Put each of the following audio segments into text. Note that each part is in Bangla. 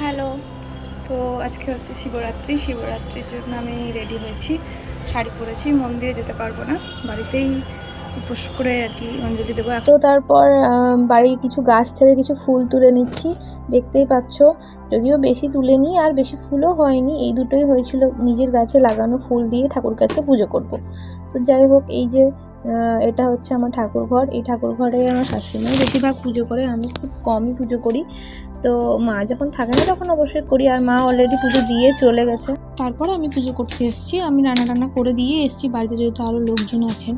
হ্যালো। তো আজকে হচ্ছে শিবরাত্রি, শিবরাত্রির জন্য আমি রেডি হয়েছি, শাড়ি পরেছি, মন্দিরে যেতে পারব না, বাড়িতেই উপোস করে আর কি অঞ্জলি দেবো তো তারপর বাড়ির কিছু গাছ থেকে কিছু ফুল তুলে নিচ্ছি, দেখতেই পাচ্ছ, যদিও বেশি তুলে নিই আর বেশি ফুলও হয়নি, এই দুটোই হয়েছিল নিজের গাছে লাগানো ফুল দিয়ে ঠাকুর কাছে পুজো করব। তো যাই হোক, এই যে এটা হচ্ছে আমার ঠাকুর ঘর। এই ঠাকুর ঘরে আমার শাশুড়িমাই বেশিরভাগ পুজো করে, আমি খুব কমই পুজো করি। তো মা যখন থাকে না, তখন অবশ্যই করি। আর মা অলরেডি পুজো দিয়ে চলে গেছে। তারপরে আমি পুজো করতে এসেছি। আমি রান্না টান্না করে দিয়ে এসেছি। বাড়িতে যেহেতু আরও লোকজন আছেন।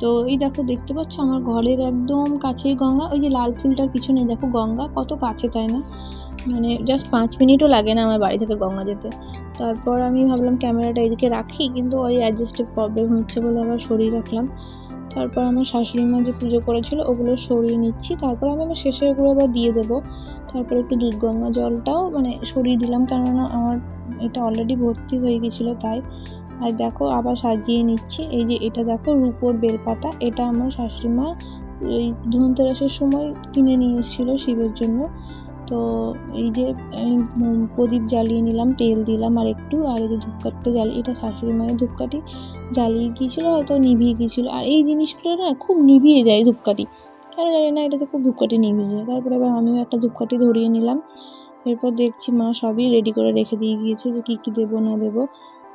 তো এই দেখো, দেখতে পাচ্ছ আমার ঘরের একদম কাছেই গঙ্গা। ওই যে লাল ফুলটার পিছনে দেখো গঙ্গা, কত কাছে তাই না? মানে জাস্ট পাঁচ মিনিটও লাগে না আমার বাড়ি থেকে গঙ্গা যেতে। তারপর আমি ভাবলাম ক্যামেরাটা এদিকে রাখি, কিন্তু ওই অ্যাডজাস্টের প্রবলেম হচ্ছে বলে আবার সরিয়ে রাখলাম। তারপর আমার শাশুড়ি মা যে পুজো করেছিল, ওগুলো সরিয়ে নিচ্ছি। তারপর আমি আবার শেষে ওগুলো আবার দিয়ে দেবো। তারপর একটু দুধ গঙ্গা জলটাও মানে সরিয়ে দিলাম, কেননা আমার এটা অলরেডি ভর্তি হয়ে গেছিল তাই। আর দেখো আবার সাজিয়ে নিচ্ছি, এই যে এটা দেখো রূপোর বেলপাতা, এটা আমার শাশুড়ি মা ওই ধনতেরাসের সময় কিনে নিয়ে এসেছিল শিবের জন্য। তো এই যে প্রদীপ জ্বালিয়ে নিলাম, তেল দিলাম আর একটু, আর এই যে ধূপকাঠিটা জ্বালিয়ে এটা শাশুড়ি মায়ের ধূপকাঠি জ্বালিয়ে গিয়েছিল, হয়তো নিভিয়ে গিয়েছিল। আর এই জিনিসগুলো না খুব নিভিয়ে যায় ধূপকাঠি। কেন জানি না, এটাতে খুব ধূপকাঠি নিভিয়ে যায় তারপরে আবার আমিও একটা ধূপকাঠি ধরিয়ে নিলাম। এরপর দেখছি মা সবই রেডি করে রেখে দিয়ে গিয়েছে যে কী কী দেবো, না দেবো।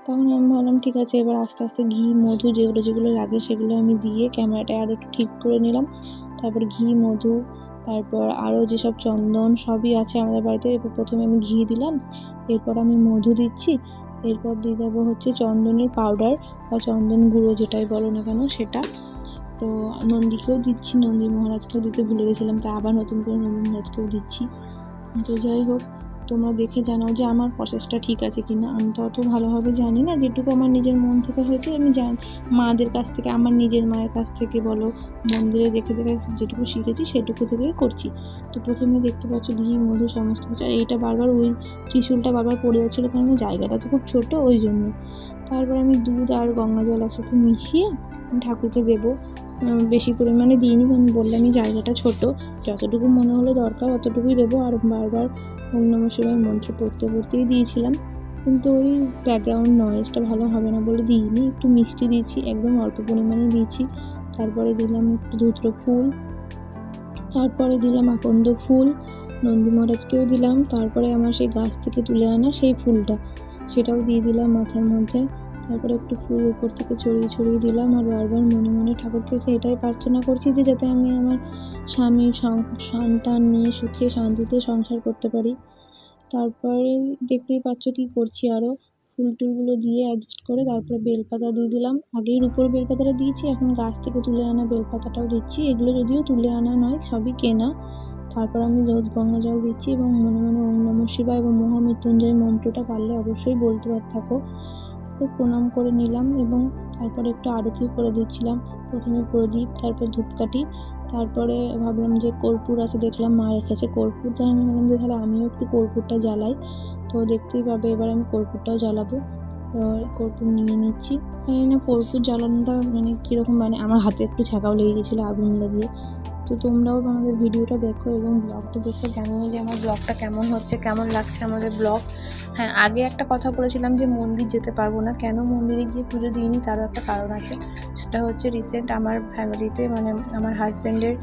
তখন আমি ভাবলাম, ঠিক আছে, এবার আস্তে আস্তে ঘি, মধু যেগুলো যেগুলো লাগে সেগুলো আমি দিয়ে ক্যামেরাটা আরও একটু ঠিক করে নিলাম। তারপর ঘি, মধু, তারপর আরও যেসব চন্দন সবই আছে আমাদের বাড়িতে, এরপর প্রথমে আমি ঘি দিলাম। এরপর আমি মধু দিচ্ছি। এরপর দিয়ে দেবো হচ্ছে চন্দনের পাউডার বা চন্দন গুঁড়ো যেটাই বলো না কেন, সেটা। তো নন্দীকেও দিচ্ছি, নন্দী মহারাজকেও দিতে ভুলে গেছিলাম, তা আবার নতুন করে নন্দী মহারাজকেও দিচ্ছি। তো যাই হোক, তোমরা দেখে জানাও যে আমার প্রসেসটা ঠিক আছে কি না আমি তো অত ভালোভাবে জানি না, যেটুকু আমার নিজের মন থেকে হয়েছে, আমি জানি। মাদের কাছ থেকে, আমার নিজের মায়ের কাছ থেকে বলো, মন্দিরে দেখে দেখে যেটুকু শিখেছি, সেটুকু থেকেই করছি। তো প্রথমে দেখতে পাচ্ছ ঘি মধু, সমস্ত কিছু, আর এইটা বারবার ওই ত্রিশুলটা বারবার পড়ে যাচ্ছিল, কারণ জায়গাটা তো খুব ছোটো, ওই জন্য। তারপর আমি দুধ আর গঙ্গা জল একসাথে মিশিয়ে ঠাকুরকে দেবো। বেশি পরিমাণে দিইনি, কারণ বললামই জায়গাটা ছোট। যতটুকু মনে হলো দরকার, অতটুকুই দেবো। আর বারবার অন্য শিবায় মন্ত্র পড়তে পড়তেই দিয়েছিলাম। কিন্তু ওই ব্যাকগ্রাউন্ড নয়েজটা ভালো হবে না বলে দিইনি। একটু মিষ্টি দিয়েছি, একদম অল্প পরিমাণে দিয়েছি। তারপরে দিলাম একটু ধুত্র ফুল। তারপরে দিলাম আকন্দ ফুল। নন্দী মহারাজকেও দিলাম। তারপরে আমার সেই গাছ থেকে তুলে আনা সেই ফুলটা, সেটাও দিয়ে দিলাম মাথার মধ্যে। তারপরে একটু ফুল উপর থেকে ছড়িয়ে ছড়িয়ে দিলাম আর বারবার মনে মনে ঠাকুরকে এটাই প্রার্থনা করছি যে যাতে আমি আমার স্বামী সন্তান নিয়ে সুখে শান্তিতে সংসার করতে পারি। তারপরে দেখতেই পাচ্ছ কি করছি আরও ফুল টুলগুলো দিয়ে অ্যাডজাস্ট করে তারপরে বেলপাতা দিয়ে দিলাম। আগেই উপর বেলপাতাটা দিয়েছি, এখন গাছ থেকে তুলে আনা বেলপাতাটাও দিচ্ছি। এগুলো যদিও তুলে আনা নয়, সবই কেনা। তারপর আমি রোজ গঙ্গা জল দিচ্ছি এবং মনে মনে ওম নমঃ শিবায় এবং মহামৃত্যুঞ্জয় মন্ত্রটা পারলে অবশ্যই বলতে পার থাকো। তো প্রণাম করে নিলাম এবং তারপরে একটু আরতি করে দিচ্ছিলাম। প্রথমে প্রদীপ, তারপর ধূপকাঠি, তারপরে ভাবলাম যে কর্পূর আছে, দেখলাম মা রেখেছে কর্পূর। তো আমি ভাবলাম যে তাহলে আমিও একটু কর্পূরটা জ্বালাই। তো দেখতেই পাবে, এবার আমি কর্পূরটাও জ্বালাবো। কর্পূর নিয়ে নিচ্ছি। জানি না কর্পূর জ্বালানোটা মানে কীরকম মানে আমার হাতে একটু ছাকাও লেগে গেছিল আগুন লাগিয়ে। তো তোমরাও আমাদের ভিডিওটা দেখো এবং ব্লগটা দেখে জানিও যে আমার ব্লগটা কেমন হচ্ছে, কেমন লাগছে আমাদের ব্লগ হ্যাঁ আগে একটা কথা বলেছিলাম যে মন্দির যেতে পারব না। কেন মন্দিরে গিয়ে পুজো দিইনি? তারও একটা কারণ আছে। সেটা হচ্ছে রিসেন্ট আমার ফ্যামিলিতে মানে আমার হাজব্যান্ডের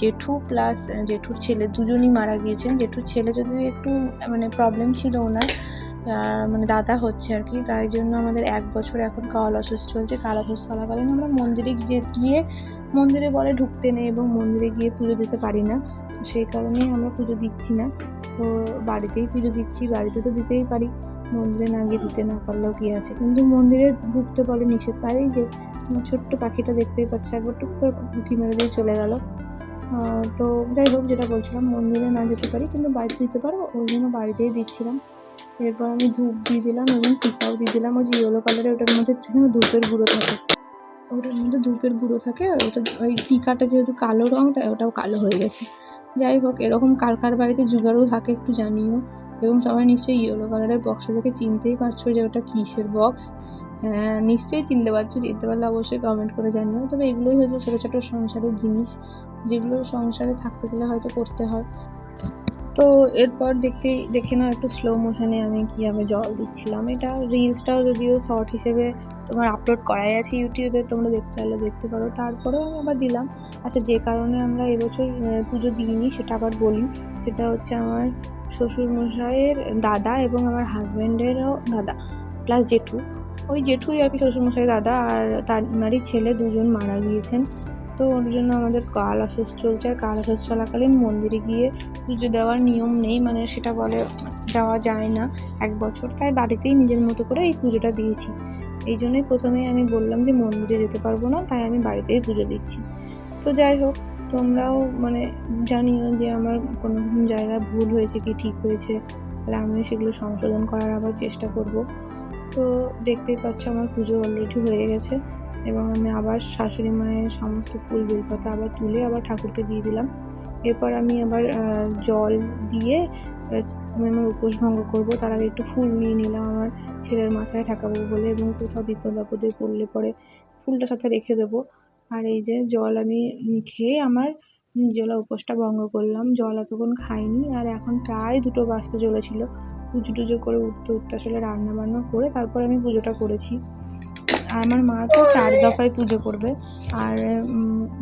জেঠু প্লাস জেঠুর ছেলে দুজনই মারা গিয়েছেন। জেঠুর ছেলে যদিও একটু মানে প্রবলেম ছিল ওনার মানে দাদা হচ্ছে আর কি। তাই জন্য আমাদের এক বছর এখন কাল অসুস্থ চলছে কাল অসুস্থ চলাকালীন আমরা মন্দিরে গিয়ে মন্দিরে বলে ঢুকতে নেই এবং মন্দিরে গিয়ে পুজো দিতে পারি না। সেই কারণেই আমরা পুজো দিচ্ছি না। তো বাড়িতেই পুজো দিচ্ছি, বাড়িতে তো দিতেই পারি। মন্দিরে না গিয়ে দিতে না পারলেও কি আছে? কিন্তু মন্দিরে ঢুকতে বলে নিষেধ। এই যে ছোট্ট পাখিটা দেখতেই পাচ্ছি, একবার টুক করে উঁকি মেরে দিয়ে চলে গেল। তো যাই হোক, যেটা বলছিলাম, মন্দিরে না যেতে পারি, কিন্তু বাড়িতে দিতে পারব। ওই জন্য বাড়িতেই দিচ্ছিলাম। এরপর আমি ধূপ দিয়ে দিলাম এবং টিকাও দিয়ে দিলাম। ওই যে ইয়েলো কালারের ওটার মধ্যে ধূপের গুঁড়ো থাকে। ওটার মধ্যে ধূপের গুঁড়ো থাকে আর ওটা ওই টিকাটা যেহেতু কালো রঙ তাই ওটাও কালো হয়ে গেছে। যাই হোক, এরকম কার কার বাড়িতে জুগারও থাকে, একটু জানিও। এবং সবাই নিশ্চয়ই ইয়েলো কালারের বক্সটা দেখে চিনতেই পারছ যে ওটা কিসের বক্স হ্যাঁ নিশ্চয়ই চিনতে পারছ, চিনতে পারলে অবশ্যই কমেন্ট করে জানিও। তবে এগুলোই হচ্ছে ছোটো ছোটো সংসারের জিনিস, যেগুলো সংসারে থাকতে গেলে হয়তো করতে হয়। তো এরপর দেখতে, দেখে নাও একটু স্লো মোশনে আমি কীভাবে জল দিচ্ছিলাম। এটা রিলসটাও যদিও শর্ট হিসেবে তোমার আপলোড করাই আছে ইউটিউবে, তোমরা দেখতে চাইলে দেখতে পারো। তারপরেও আমি আবার দিলাম। আচ্ছা যে কারণে আমরা এবছর পুজো দিইনি, সেটা আবার বলি। সেটা হচ্ছে আমার শ্বশুর মশাইয়ের দাদা এবং আমার হাজব্যান্ডেরও দাদা প্লাস জেঠু। ওই জেঠুই আর কি শ্বশুরমশাই দাদা আর তার ওনারই ছেলে দুজন মারা গিয়েছেন। তো ওর জন্য আমাদের কাল অসুস্থ চলছে। আর কাল অসুস্থ চলাকালীন মন্দিরে গিয়ে পুজো দেওয়ার নিয়ম নেই মানে সেটা বলে দেওয়া যায় না এক বছর। তাই বাড়িতেই নিজের মতো করে এই পুজোটা দিয়েছি। এই জন্যই প্রথমে আমি বললাম যে মন্দিরে যেতে পারব না, তাই আমি বাড়িতেই পুজো দিচ্ছি। তো যাই হোক, তোমরাও মানে জানিও যে আমার কোনো জায়গায় ভুল হয়েছে কি ঠিক হয়েছে। তাহলে আমিও সেগুলো সংশোধন করার আবার চেষ্টা করব। তো দেখতেই পাচ্ছ আমার পুজো অলরেডি হয়ে গেছে এবং আমি আবার শাশুড়ি মায়ের সমস্ত ফুল বেলপাতা আবার তুলে আবার ঠাকুরকে দিয়ে দিলাম। এরপর আমি আবার জল দিয়ে আমি আমার উপোস ভঙ্গ করব। তার আগে একটু ফুল নিয়ে নিলাম আমার ছেলের মাথায় ঠাকাবো বলে এবং কোথাও বিপদ আপদে পড়লে পরে ফুলটা সাথে রেখে দেবো। আর এই যে জল আমি খেয়ে আমার নির্জলা উপোসটা ভঙ্গ করলাম। জল এতক্ষণ খাইনি আর এখন প্রায় দুটো বাজতে চলেছিল। পুজো টুজো করে উঠতে উঠতে আসলে রান্না বান্না করে তারপর আমি পুজোটা করেছি। আর আমার মা তো চার দফায় পুজো করবে। আর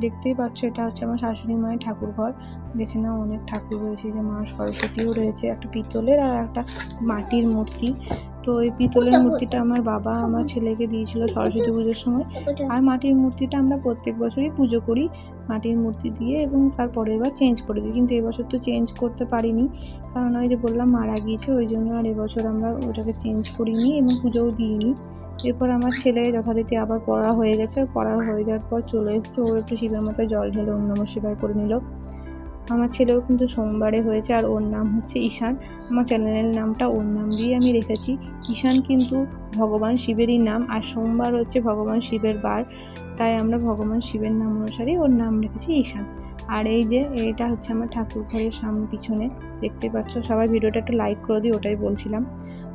দেখতেই পাচ্ছ এটা হচ্ছে আমার শাশুড়ি মায়ের ঠাকুর ঘর। যেখানে অনেক ঠাকুর রয়েছে যে মা সরস্বতীও রয়েছে, একটা পিতলের আর একটা মাটির মূর্তি। তো এই পিতলের মূর্তিটা আমার বাবা আমার ছেলেকে দিয়েছিল সরস্বতী পুজোর সময়। আর মাটির মূর্তিটা আমরা প্রত্যেক বছরই পুজো করি মাটির মূর্তি দিয়ে এবং তার পরের বার চেঞ্জ করে দিই। কিন্তু এবছর তো চেঞ্জ করতে পারিনি। কারণ ওই যে বললাম মারা গিয়েছে ওই জন্য আর এবছর আমরা ওটাকে চেঞ্জ করিনি এবং পুজোও দিইনি। এরপর আমার ছেলে যথারীতি আবার পড়া হয়ে গেছে। পড়া হয়ে যাওয়ার পর চলে এসছে। ও একটু শিবের মাথায় জল ঢেলে অন্য শিবায় করে নিল। আমার ছেলেও কিন্তু সোমবারে হয়েছে আর ওর নাম হচ্ছে ঈশান। আমার চ্যানেলের নামটা ওর নাম দিয়ে আমি রেখেছি। ঈশান কিন্তু ভগবান শিবেরই নাম আর সোমবার হচ্ছে ভগবান শিবের বার। তাই আমরা ভগবান শিবের নাম অনুসারেই ওর নাম রেখেছি ঈশান। আর এই যে, এটা হচ্ছে আমার ঠাকুর ঘরের সামনে পিছনে। দেখতে পাচ্ছ সবাই, ভিডিওটা একটু লাইক করে দিই ওটাই বলছিলাম।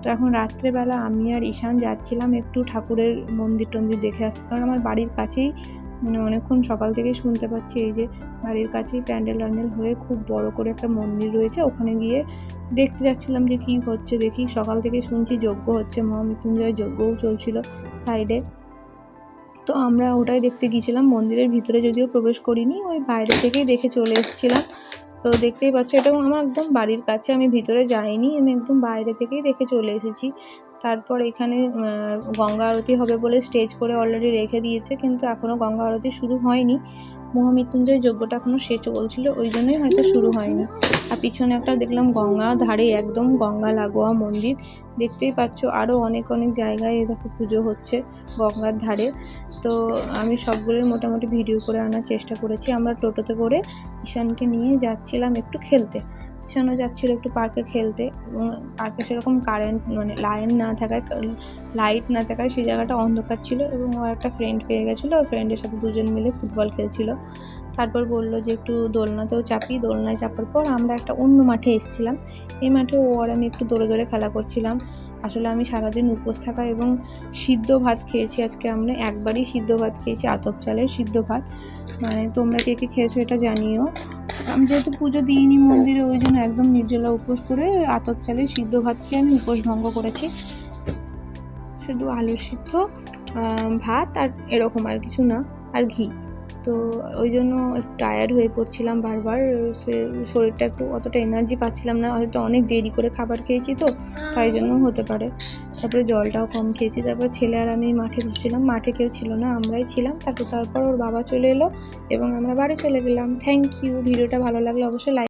তো এখন রাত্রেবেলা আমি আর ঈশান যাচ্ছিলাম একটু ঠাকুরের মন্দির টন্দির দেখে আসতে। কারণ আমার বাড়ির কাছেই মানে অনেকক্ষণ সকাল থেকে শুনতে পাচ্ছি এই যে বাড়ির কাছেই প্যান্ডেল ট্যান্ডেল হয়ে খুব বড় করে একটা মন্দির রয়েছে। ওখানে গিয়ে দেখতে যাচ্ছিলাম যে কী হচ্ছে, দেখি সকাল থেকে শুনছি যজ্ঞ হচ্ছে মহামৃত্যুঞ্জয় যজ্ঞও চলছিল সাইডে তো আমরা ওটাই দেখতে গিয়েছিলাম। মন্দিরের ভিতরে যদিও প্রবেশ করিনি, ওই বাইরে থেকেই দেখে চলে এসেছিলাম। তো দেখতেই পাচ্ছ এটা আমার একদম বাড়ির কাছে, আমি ভিতরে যাইনি, আমি একদম বাইরে থেকেই দেখে চলে এসেছি। তারপর এখানে গঙ্গা আরতি হবে বলে স্টেজ করে অলরেডি রেখে দিয়েছে, কিন্তু এখনও গঙ্গা আরতি শুরু হয়নি। মহামৃত্যুঞ্জয় যজ্ঞটা এখনও শেষ চলছিল ওই জন্যই হয়তো শুরু হয়নি। আর পিছনে একটা দেখলাম গঙ্গা ধারে, একদম গঙ্গা লাগোয়া মন্দির। দেখতেই পাচ্ছ আরও অনেক অনেক জায়গায় এরকম পুজো হচ্ছে গঙ্গার ধারে। তো আমি সবগুলোই মোটামুটি ভিডিও করে আনার চেষ্টা করেছি। আমরা টোটোতে করে ঈশানকে নিয়ে যাচ্ছিলাম একটু খেলতে। ঈশানও যাচ্ছিল একটু পার্কে খেলতে এবং পার্কে সেরকম কারেন্ট মানে লাইন না থাকায় লাইট না থাকায় সেই জায়গাটা অন্ধকার ছিল এবং ও একটা ফ্রেন্ড পেয়ে গেছিল। ফ্রেন্ডের সাথে দুজন মিলে ফুটবল খেলছিল। তারপর বলল যে একটু দোলনাতেও চাপি। দোলনায় চাপার পর আমরা একটা অন্য মাঠে এসেছিলাম। এই মাঠে ও আর আমি একটু দৌড়ে দৌড়ে খেলা করছিলাম। আসলে আমি সারাদিন উপোস থাকা এবং সিদ্ধ ভাত খেয়েছি আজকে। আমরা একবারই সিদ্ধ ভাত খেয়েছি, আতপ চালের সিদ্ধ ভাত। মানে তোমরা কে কে খেয়েছো এটা জানিও। আমি যেহেতু পুজো দিইনি মন্দিরে, ওই জন্য একদম নির্জলা উপোস করে আতর চালে সিদ্ধ ভাত খেয়ে আমি উপোস ভঙ্গ করেছি। শুধু আলু সিদ্ধ ভাত আর এরকম আর কিছু না, আর ঘি। তো ওই জন্য একটু টায়ার্ড হয়ে পড়ছিলাম বারবার। শরীরটা একটু অতটা এনার্জি পাচ্ছিলাম না। হয়তো অনেক দেরি করে খাবার খেয়েছি তো, তাই জন্য হতে পারে। তারপরে জলটাও কম খেয়েছি। তারপর ছেলে আর আমি মাঠে বসছিলাম। মাঠে কেউ ছিল না, আমরাই ছিলাম। তারপর তারপর ওর বাবা চলে এলো এবং আমরা বাড়ি চলে গেলাম। থ্যাংক ইউ ভিডিওটা ভালো লাগলে অবশ্যই লাইক